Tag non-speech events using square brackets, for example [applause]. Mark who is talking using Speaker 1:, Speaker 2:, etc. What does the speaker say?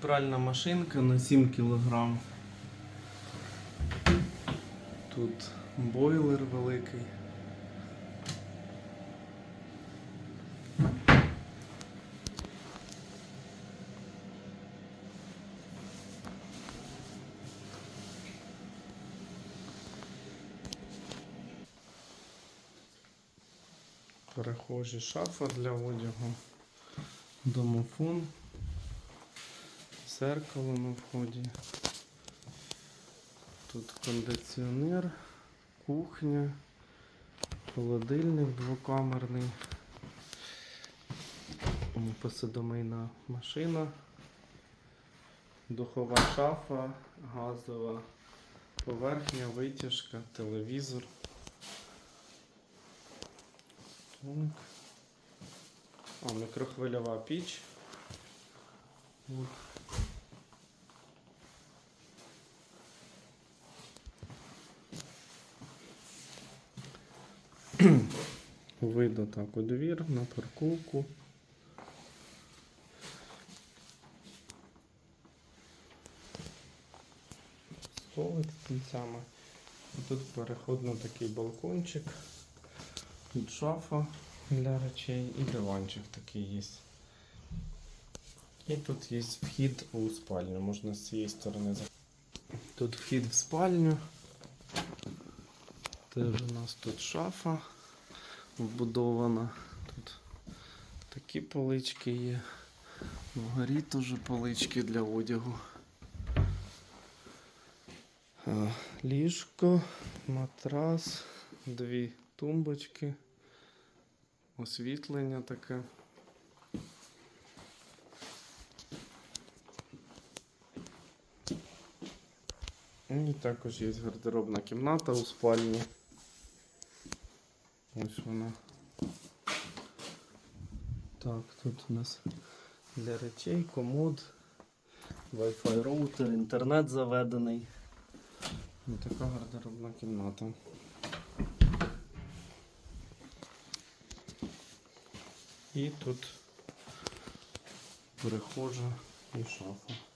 Speaker 1: Пральна машинка на 7 кг. Тут бойлер великий. Перехожі шафа для одягу, домофон, зеркало на вході. Тут кондиціонер, кухня, холодильник двокамерний, М, посудомийна машина, духова шафа, газова поверхня, витяжка, телевізор. А, мікрохвильова піч. От. [clears throat] Вийду так у двір на парковку. Столик з кінцями. Тут переход на такий балкончик. Тут шафа для речей і диванчик такий є. І тут є вхід у спальню. Можна з цієї сторони зайти. Тут вхід в спальню. Теж у нас тут шафа вбудована. Тут такі полички є. Вгорі теж полички для одягу. Ліжко, матрас, дві тумбочки, освітлення таке. І також є гардеробна кімната у спальні. Ось вона. Так, тут у нас для речей комод, Wi-Fi роутер, інтернет заведений. Ось така гардеробна кімната. І тут прихожа і шафа.